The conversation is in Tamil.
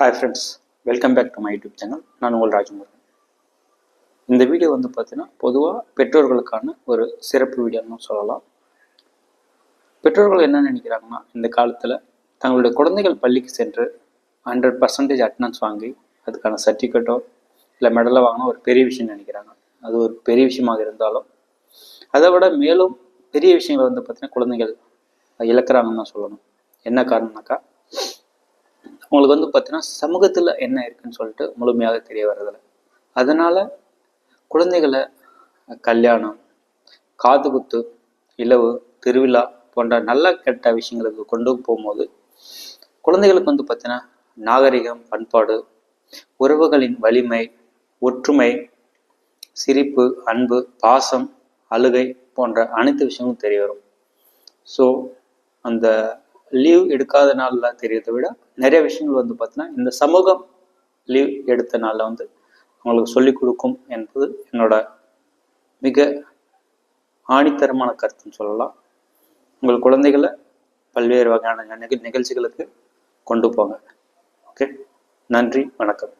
Hi friends welcome back to my YouTube channel நான் உங்கள் ராஜமுருகன். இந்த வீடியோ வந்து பார்த்தீங்கன்னா பொதுவாக பெற்றோர்களுக்கான ஒரு சிறப்பு வீடியோன்னு சொல்லலாம். பெற்றோர்கள் என்ன நினைக்கிறாங்கன்னா இந்த காலத்தில் தங்களுடைய குழந்தைகள் பள்ளிக்கு சென்று ஹண்ட்ரட் பர்சன்டேஜ் அட்டண்டன்ஸ் வாங்கி அதுக்கான சர்டிஃபிகேட்டோ இல்லை மெடலை வாங்கினா ஒரு பெரிய விஷயம் நினைக்கிறாங்க. அது ஒரு பெரிய விஷயமாக இருந்தாலும் அதை விட மேலும் பெரிய விஷயங்களை வந்து பார்த்தீங்கன்னா குழந்தைகள் இழக்கிறாங்கன்னு தான் சொல்லணும். என்ன காரணம்னாக்கா உங்களுக்கு வந்து பார்த்தீங்கன்னா சமூகத்தில் என்ன இருக்குன்னு சொல்லிட்டு முழுமையாக தெரிய வர்றதில்ல. அதனால் குழந்தைகளை கல்யாணம் காது குத்து இலவு திருவிழா போன்ற நல்ல கெட்ட விஷயங்களுக்கு கொண்டு போகும்போது குழந்தைகளுக்கு வந்து பார்த்தீங்கன்னா நாகரிகம் பண்பாடு உறவுகளின் வலிமை ஒற்றுமை சிரிப்பு அன்பு பாசம் அழுகை போன்ற அனைத்து விஷயங்களும் தெரிய வரும். ஸோ அந்த லீவ் எடுக்காத நாளில் தெரியறதை விட நிறைய விஷயங்கள் வந்து பார்த்தீங்கன்னா இந்த சமூகம் லீவ் எடுத்த நாளில் வந்து அவங்களுக்கு சொல்லிக் கொடுக்கும் என்பது என்னோட மிக ஆணித்தரமான கருத்துன்னு சொல்லலாம். உங்கள் குழந்தைகளை பல்வேறு வகையான நிகழ்ச்சிகளுக்கு கொண்டு போங்க. ஓகே நன்றி வணக்கம்.